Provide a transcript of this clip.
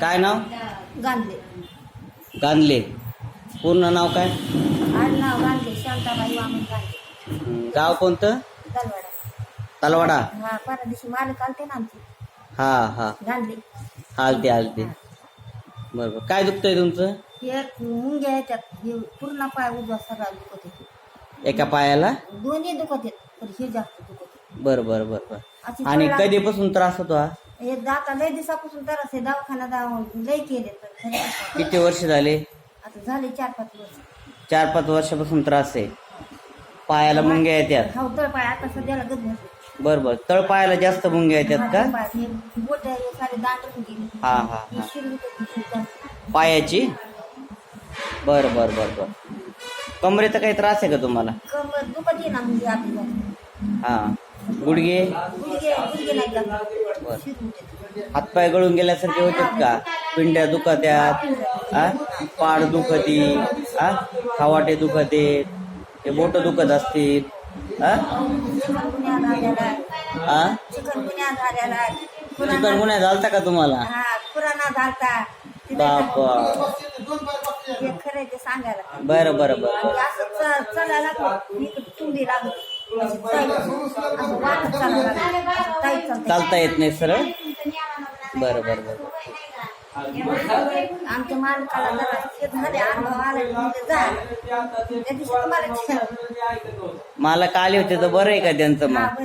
काय नाव? गांधले. गांधले. पूर्ण नाव काय? आडनाव गांधले शांताबाई वामन गांधले. गाव कोणतं? दलवाडा. तलवाडा. हा परवा दिवशी मालक आलते ना आमचे. हा हा. गांधले. आलते आलते. बरोबर. काय दुखतंय तुमचं? हे मुंग्या येतात हे पूर्ण पाय उजवा सगळा दुखत होते एका पायाला? दोन्ही दुखत आहेत पण हे जास्त दुखत. बर बर बर बर. अशी आणि कधीपासून त्रास होतो हा? हे दाता लय दिवसापासून तर असे दवाखाना जाऊन लय केले तर आता किती वर्ष झाले? झाले चार पाच वर्ष. चार पाच वर्षापासून त्रास आहे. पायाला मुंग्या येतात हा तळ पाय आता सध्याला गद भरले बर बर. तळ पायाला जास्त मुंग्या येतात का? पाय हे बोट हे सारे गेले. हा हा हे. हा. पायाची? बर बर बर बर. कमरेचा काही त्रास आहे का तुम्हाला? दुखत आहे ना म्हणजे. हा. गुडघे? गुडघे गुडघे नाही दुखते. हातपाय गळून गेल्यासारखे होतात का? पिंड्या दुखत्यात हा पाड दुखती हा खावाटे दुखते ते बोट दुखत असतील हा. हा. चिकन गुन्हा झालता का तुम्हाला? हा बापा हे बरं बरं बरं. चालतं. येत नाही सरळ बरं बरं बरं आमच्या मालकाला झाले अनुभव आला मला होते तर बरं आहे का त्यांचं मग.